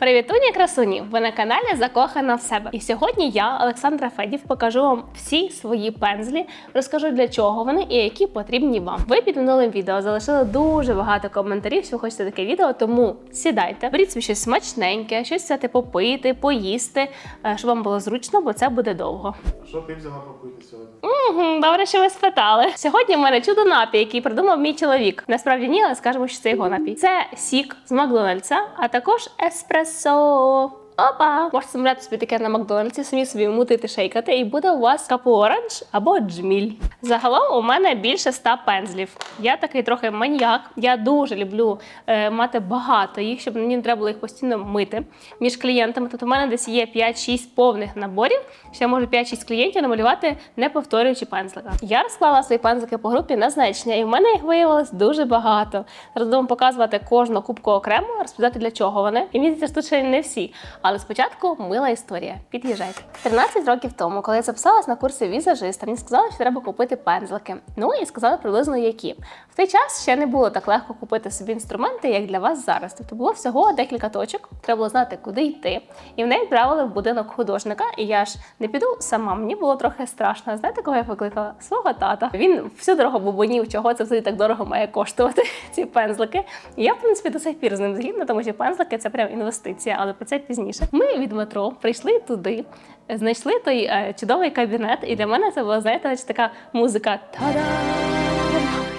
Привітуні, красуні! Ви на каналі Закохана в себе. І сьогодні я, Олександра Федів, покажу вам всі свої пензлі, розкажу для чого вони і які потрібні вам. Ви під минулим відео залишили дуже багато коментарів, що ви хочете таке відео, тому сідайте, беріть собі щось смачненьке, щось взяти попити, поїсти, е, щоб вам було зручно, бо це буде довго. Що ти взяла попити сьогодні? Мгм, Добре, що ви спитали. Сьогодні в мене чудо напій, який придумав мій чоловік. Насправді ні, але скажемо, що це його напій. Це сік з Макдональдса, а також еспресо. so Опа! Можете замовляти собі таке на Макдональдсі, самі собі мутити, шейкати, і буде у вас капу оранж або джміль. Загалом у мене більше ста пензлів. Я такий трохи маньяк. Я дуже люблю е, мати багато їх, щоб мені не треба було їх постійно мити між клієнтами. Тобто у мене десь є 5-6 повних наборів. Ще можу 5-6 клієнтів намалювати, не повторюючи пензлика. Я розклала свої пензлики по групі на значення, і в мене їх виявилось дуже багато. Зараз вам показувати кожну кубку окремо, розповідати для чого вони. І мені здається, тут ще не всі. Але спочатку мила історія. Під'їжджайте. 13 років тому, коли я записалась на курси візажиста, мені сказали, що треба купити пензлики. Ну і сказали приблизно які. В той час ще не було так легко купити собі інструменти, як для вас зараз. Тобто було всього декілька точок. Треба було знати, куди йти. І в неї відправили в будинок художника. І я ж не піду сама. Мені було трохи страшно. Знаєте, кого я викликала? Свого тата. Він всю дорогу бубонів, чого це взагалі так дорого має коштувати ці пензлики. І я, в принципі, до сих пір з ним згідна, тому що пензлики це прям інвестиція, але про це пізніше. Ми від метро прийшли туди, знайшли той е, чудовий кабінет, і для мене це була, знаєте, така музика Та-да!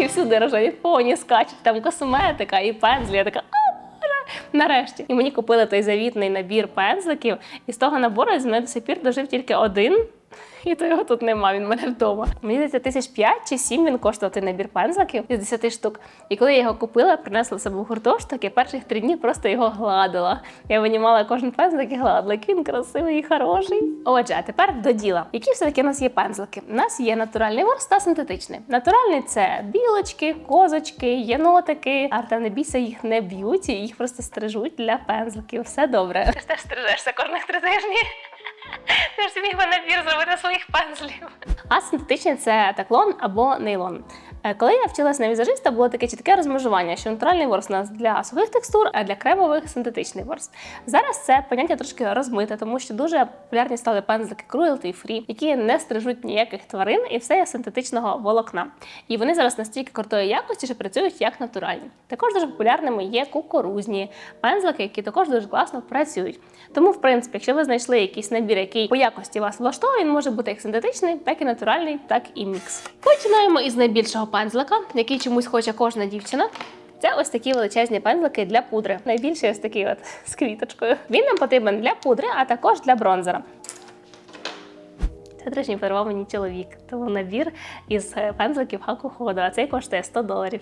І всюди рожеві поні скачуть, там косметика і пензлі. Я така. Нарешті. І мені купили той завітний набір пензликів, і з того набору з мене до сих пір дожив тільки один. І то його тут нема, він в мене вдома. Мені здається, тисяч п'ять чи сім він коштував той набір пензликів із 10 штук. І коли я його купила, принесла себе в гуртожиток, я перших три дні просто його гладила. Я винімала кожен пензлик і гладила. Він красивий і хороший. Отже, а тепер до діла. Які все-таки у нас є пензлики? У нас є натуральний ворс та синтетичний. Натуральний це білочки, козочки, єнотики. А там не бійся, їх не б'ють, їх просто стрижуть для пензликів. Все добре. Ти ж теж стрижешся кожних три тижні. Ти ж би набір зробити своїх пензлів. А синтетичний це таклон або нейлон. Е, Коли я вчилася на візажиста, було таке чітке розмежування, що натуральний ворс у нас для сухих текстур, а для кремових синтетичний ворс. Зараз це поняття трошки розмите, тому що дуже популярні стали пензлики cruelty free, які не стрижуть ніяких тварин, і все є синтетичного волокна. І вони зараз настільки крутої якості, що працюють як натуральні. Також дуже популярними є кукурузні пензлики, які також дуже класно працюють. Тому, в принципі, якщо ви знайшли якийсь набір, який по якості вас влаштовує, він може бути як синтетичний, так і натуральний, так і мікс. Починаємо із найбільшого пензлика, який чомусь хоче кожна дівчина. Це ось такі величезні пензлики для пудри. Найбільший ось такий от з квіточкою. Він нам потрібен для пудри, а також для бронзера. Це, речі, подарував чоловік. Тому набір із пензликів Хакуходу, а цей коштує 100 доларів.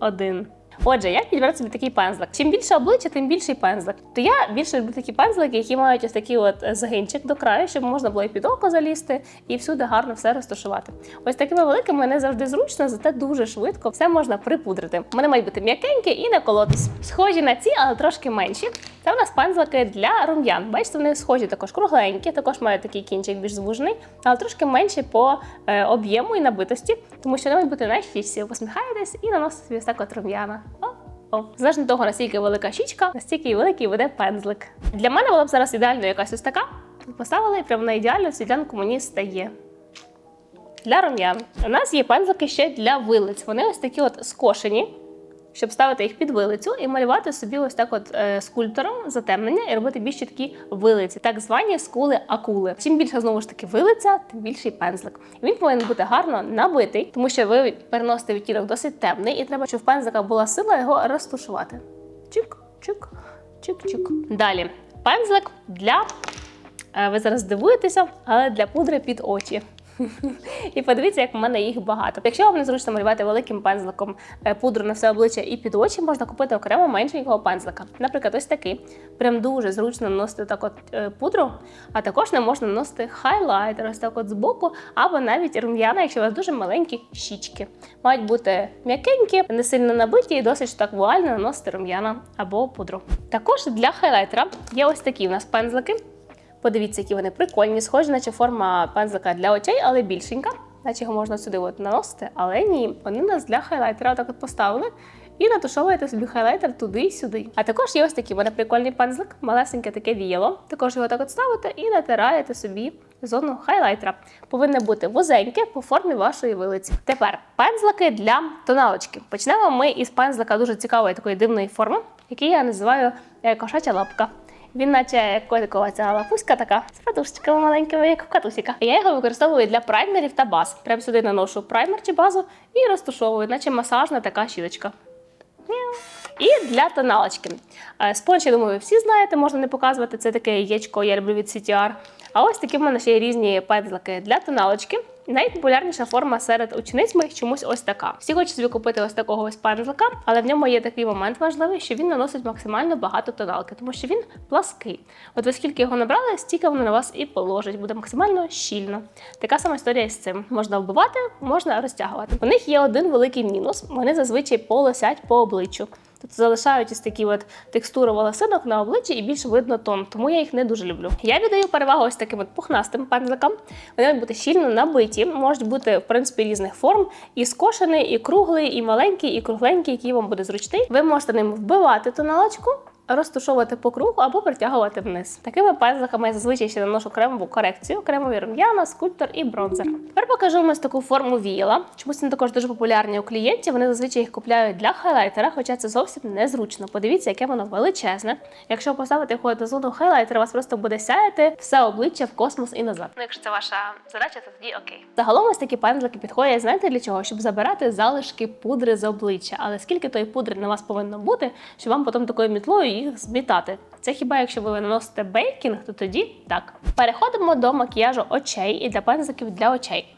Один. Отже, як підібрати собі такий пензлик? Чим більше обличчя, тим більший пензлик. То я більше люблю такі пензлики, які мають ось такий от е, загинчик до краю, щоб можна було і під око залізти, і всюди гарно все розташувати. Ось такими великими не завжди зручно, зате дуже швидко все можна припудрити. Вони мають бути м'якенькі і не колотись. Схожі на ці, але трошки менші. Це у нас пензлики для рум'ян. Бачите, вони схожі також кругленькі, також мають такий кінчик більш звужений, але трошки менші по е, об'єму і набитості, тому що вони мають бути на. Посміхаєтесь і наносите собі так от рум'яна. Залежно того, наскільки велика щічка, настільки великий буде пензлик. Для мене була б зараз ідеально якась ось така. Поставила і прямо на ідеальну світлянку мені стає. Для рум'ян. У нас є пензлики ще для вилиць. Вони ось такі от скошені, щоб ставити їх під вилицю і малювати собі ось так от е, скульптором затемнення і робити більш чіткі вилиці, так звані скули акули. Чим більше знову ж таки вилиця, тим більший пензлик. Він повинен бути гарно набитий, тому що ви переносите відтінок досить темний, і треба, щоб в пензлика була сила його розтушувати. Чик, чик, чик, чик. Далі пензлик для. е, Ви зараз дивуєтеся, але для пудри під очі. І подивіться, як в мене їх багато. Якщо вам незручно малювати великим пензликом е, пудру на все обличчя і під очі, можна купити окремо меншенького пензлика. Наприклад, ось такий. Прям дуже зручно наносити так от е, пудру, а також не можна наносити хайлайтер, ось так от збоку, або навіть рум'яна, якщо у вас дуже маленькі щічки. Мають бути м'якенькі, не сильно набиті і досить так вуально наносити рум'яна або пудру. Також для хайлайтера є ось такі у нас пензлики. Подивіться, які вони прикольні, схожі, наче форма пензлика для очей, але більшенька. Наче його можна сюди от наносити, але ні, вони нас для хайлайтера так от поставили. і натушовуєте собі хайлайтер туди й сюди. А також є ось такий мене прикольний пензлик, малесеньке таке віяло. Також його так от ставите і натираєте собі зону хайлайтера. Повинне бути вузеньке по формі вашої вилиці. Тепер пензлики для тоналочки. Почнемо ми із пензлика дуже цікавої такої дивної форми, який я називаю е, кошача лапка. Він наче як котикова ця лапуська така з подушечками маленькими, як в катусіка. Я його використовую для праймерів та баз. Прямо сюди наношу праймер чи базу і розтушовую, наче масажна така щіточка. І для тоналочки. Е, Спонж, я думаю, ви всі знаєте, можна не показувати. Це таке яєчко, я люблю від CTR. А ось такі в мене ще є різні пензлики для тоналочки. Найпопулярніша форма серед учениць моїх чомусь ось така. Всі хочуть собі купити ось такого ось пензлика, але в ньому є такий момент важливий, що він наносить максимально багато тоналки, тому що він плаский. От ви скільки його набрали, стільки воно на вас і положить, буде максимально щільно. Така сама історія з цим. Можна вбивати, можна розтягувати. У них є один великий мінус. Вони зазвичай полосять по обличчю. Тобто залишають ось такі от текстури волосинок на обличчі і більш видно тон, тому я їх не дуже люблю. Я віддаю перевагу ось таким от пухнастим пензликам. Вони мають бути щільно набиті, можуть бути в принципі різних форм: і скошений, і круглий, і маленький, і кругленький, який вам буде зручний. Ви можете ним вбивати тоналочку. Розтушовувати по кругу або притягувати вниз. Такими пензликами я зазвичай ще наношу кремову корекцію, кремові рум'яна, скульптор і бронзер. Тепер покажу ось таку форму віяла. Чомусь вони також дуже популярні у клієнтів. Вони зазвичай їх купляють для хайлайтера, хоча це зовсім незручно. Подивіться, яке воно величезне. Якщо поставити його до зону хайлайтера, у вас просто буде сяяти все обличчя в космос і назад. Ну, якщо це ваша задача, то тоді окей. Загалом ось такі пензлики підходять, знаєте для чого? Щоб забирати залишки пудри з обличчя. Але скільки тої пудри на вас повинно бути, що вам потім такою мітлою їх змітати. Це хіба якщо ви наносите бейкінг, то тоді так. Переходимо до макіяжу очей і для пензликів для очей.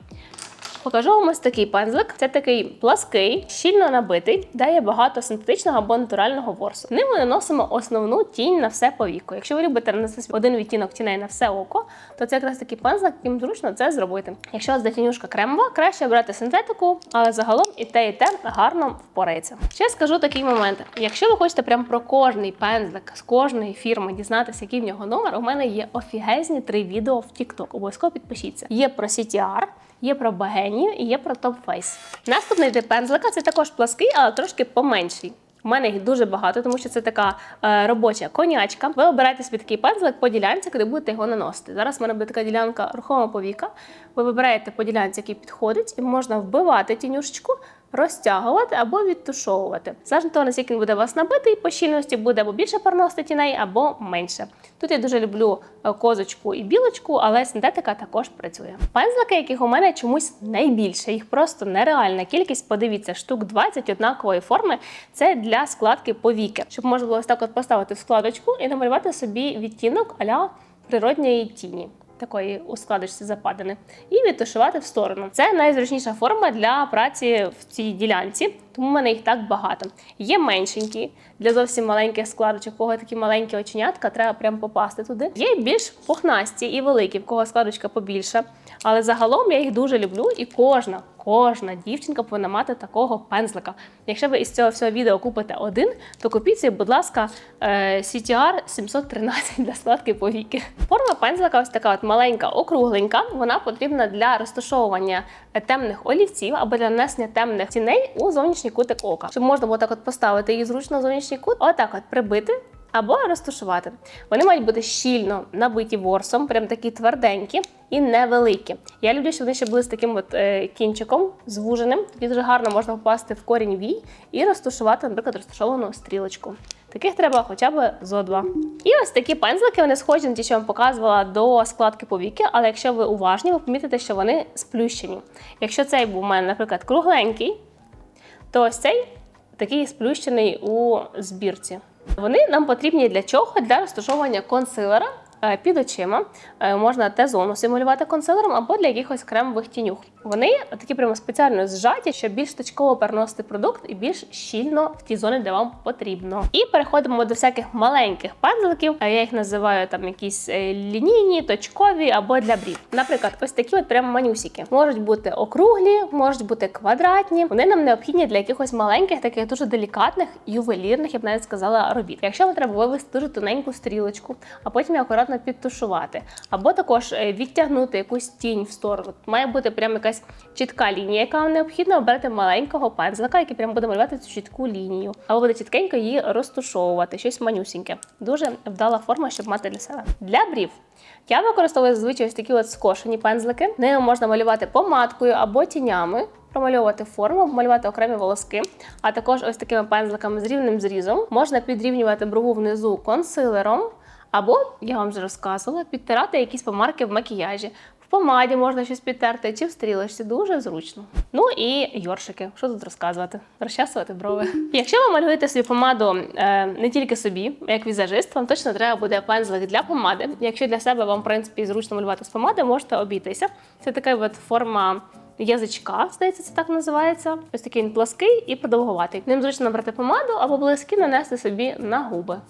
Покажу вам ось такий пензлик. Це такий плаский, щільно набитий, дає багато синтетичного або натурального ворсу. Ним ми наносимо основну тінь на все повіко. Якщо ви любите наносити один відтінок тіней на все око, то це якраз такий пензлик, яким зручно це зробити. Якщо у вас тінюшка кремова, краще брати синтетику, але загалом і те, і те гарно впорається. Ще скажу такий момент: якщо ви хочете прям про кожний пензлик з кожної фірми дізнатися, який в нього номер, у мене є офігезні три відео в TikTok. Обов'язково підпишіться. Є про CTR, Є про багенію і є про топ фейс. Наступний тип пензлика це також плаский, але трошки поменший. У мене їх дуже багато, тому що це така е, робоча конячка. Ви обираєте собі такий пензлик по ділянці, куди будете його наносити. Зараз в мене буде така ділянка рухомого повіка. Ви вибираєте по ділянці, який підходить, і можна вбивати тінюшечку, розтягувати або відтушовувати. Залежно того, наскільки він буде вас набитий, по щільності буде або більше переносити тіней, або менше. Тут я дуже люблю е, козочку і білочку, але синтетика також працює. Пензлики, яких у мене чомусь найбільше, їх просто нереальна кількість. Подивіться, штук 20 однакової форми. Це для складки повіки, щоб можна було ось так от поставити складочку і намалювати собі відтінок аля природньої тіні. Такої складочці западини, і відтушувати в сторону. Це найзручніша форма для праці в цій ділянці, тому в мене їх так багато. Є меншенькі для зовсім маленьких складочок, у кого такі маленькі оченятка, треба прям попасти туди. Є більш пухнасті і великі, в кого складочка побільша. Але загалом я їх дуже люблю, і кожна, кожна дівчинка повинна мати такого пензлика. Якщо ви із цього всього відео купите один, то купіть собі, будь ласка, е, CTR 713 для складки повіки. Форма пензлика ось така от маленька, округленька. Вона потрібна для розташовування темних олівців або для нанесення темних тіней у зовнішній кутик ока. Щоб можна було так от поставити її зручно в зовнішній кут, отак от прибити. Або розташувати. Вони мають бути щільно набиті ворсом, прям такі тверденькі і невеликі. Я люблю, щоб вони ще були з таким от е, кінчиком звуженим. Тоді дуже гарно можна попасти в корінь вій і розташувати, наприклад, розташовану стрілочку. Таких треба хоча б зо два. І ось такі пензлики, вони схожі на ті, що я вам показувала до складки повіки, але якщо ви уважні, ви помітите, що вони сплющені. Якщо цей був у мене, наприклад, кругленький, то ось цей такий сплющений у збірці. Вони нам потрібні для чого? Для розташовування консилера під очима. Е, Можна Т-зону симулювати консилером або для якихось кремових тінюх. Вони такі прямо спеціально зжаті, щоб більш точково переносити продукт і більш щільно в ті зони, де вам потрібно. І переходимо до всяких маленьких пензликів. Е, Я їх називаю там якісь е, лінійні, точкові або для брів. Наприклад, ось такі от прямо манюсики. Можуть бути округлі, можуть бути квадратні. Вони нам необхідні для якихось маленьких, таких дуже делікатних, ювелірних, я б навіть сказала, робіт. Якщо вам треба вивести дуже тоненьку стрілочку, а потім її акуратно підтушувати, або також е, відтягнути якусь тінь в сторону. Має бути прямо якась чітка лінія, яка вам необхідна, обрати маленького пензлика, який прямо буде малювати цю чітку лінію. Або буде чіткенько її розтушовувати, щось манюсіньке. Дуже вдала форма, щоб мати для себе. Для брів. Я використовую зазвичай ось такі от скошені пензлики. Ними можна малювати помадкою або тінями. Промальовувати форму, малювати окремі волоски, а також ось такими пензликами з рівним зрізом. Можна підрівнювати брову внизу консилером, або, я вам вже розказувала, підтирати якісь помарки в макіяжі. В помаді можна щось підтерти чи в стрілочці, дуже зручно. Ну і йоршики. Що тут розказувати? Розчасувати брови. Якщо ви малюєте собі помаду е, не тільки собі, як візажист, вам точно треба буде пензлик для помади. Якщо для себе вам, в принципі, зручно малювати з помади, можете обійтися. Це така от форма. Язичка, здається, це так називається. Ось такий він плоский і продовгуватий. Ним зручно набрати помаду або блиски нанести собі на губи.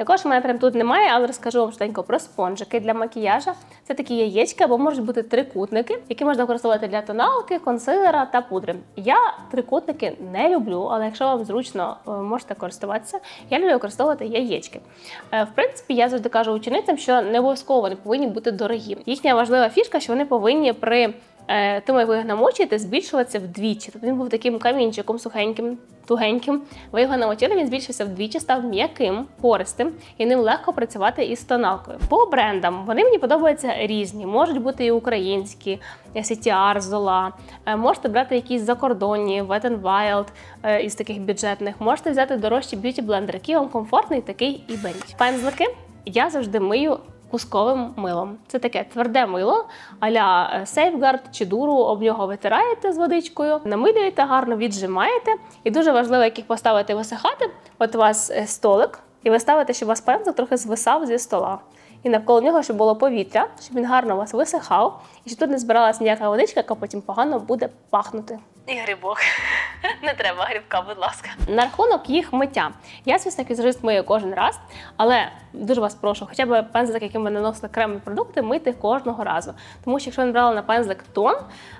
Також в мене прям тут немає, але розкажу вам швиденько про спонжики для макіяжа. Це такі яєчки або можуть бути трикутники, які можна використовувати для тоналки, консилера та пудри. Я трикутники не люблю, але якщо вам зручно е, можете користуватися, я люблю використовувати яєчки. Е, В принципі, я завжди кажу ученицям, що не обов'язково вони повинні бути дорогі. Їхня важлива фішка, що вони повинні при тому, як ви їх намочуєте, збільшуватися вдвічі. Тобто він був таким камінчиком сухеньким, тугеньким. Ви його намочили, він збільшився вдвічі, став м'яким, пористим, і ним легко працювати із тоналкою. По брендам вони мені подобаються різні. Можуть бути і українські, CTR, Zola. Е, Можете брати якісь закордонні, Wet n Wild е, із таких бюджетних. Можете взяти дорожчі б'юті блендер, який вам комфортний, такий і беріть. Пензлики я завжди мию кусковим милом. Це таке тверде мило, аля Safeguard чи дуру, об нього витираєте з водичкою, намилюєте гарно, віджимаєте. І дуже важливо, як їх поставити висихати. От у вас е, столик, і ви ставите, щоб у вас пензлик трохи звисав зі стола. І навколо нього, щоб було повітря, щоб він гарно у вас висихав, і щоб тут не збиралася ніяка водичка, яка потім погано буде пахнути. І грибок. Не треба грибка, будь ласка. На рахунок їх миття. Я, звісно, візажист мию кожен раз, але дуже вас прошу, хоча б пензлик, яким ви наносили кремні продукти, мити кожного разу. Тому що якщо ви набрали на пензлик тон,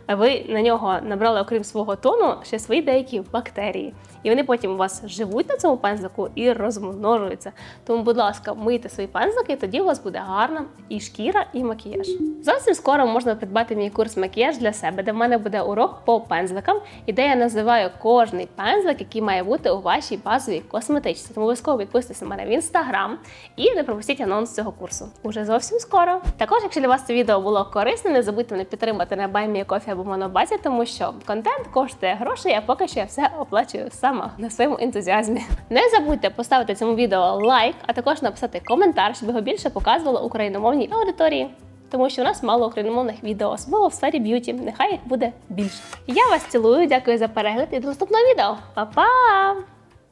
ви на нього набрали, окрім свого тону, ще свої деякі бактерії. І вони потім у вас живуть на цьому пензлику і розмножуються. Тому, будь ласка, мийте свої пензлики, тоді у вас буде гарна і шкіра, і макіяж. Зовсім скоро можна придбати мій курс макіяж для себе, де в мене буде урок по пензликам, і де я називаю кожний пензлик, який має бути у вашій базовій косметичці. Тому обов'язково підписуйтесь на мене в інстаграм і не пропустіть анонс цього курсу. Уже зовсім скоро. Також, якщо для вас це відео було корисним, не забудьте мене підтримати на BuyMeACoffee або Монобазі, тому що контент коштує грошей, а поки що я все оплачую сама на своєму ентузіазмі. Не забудьте поставити цьому відео лайк, а також написати коментар, щоб його більше показувало україномовній аудиторії. Тому що у нас мало україномовних відео, особливо в сфері б'юті. Нехай їх буде більше. Я вас цілую, дякую за перегляд і до наступного відео. Па-па!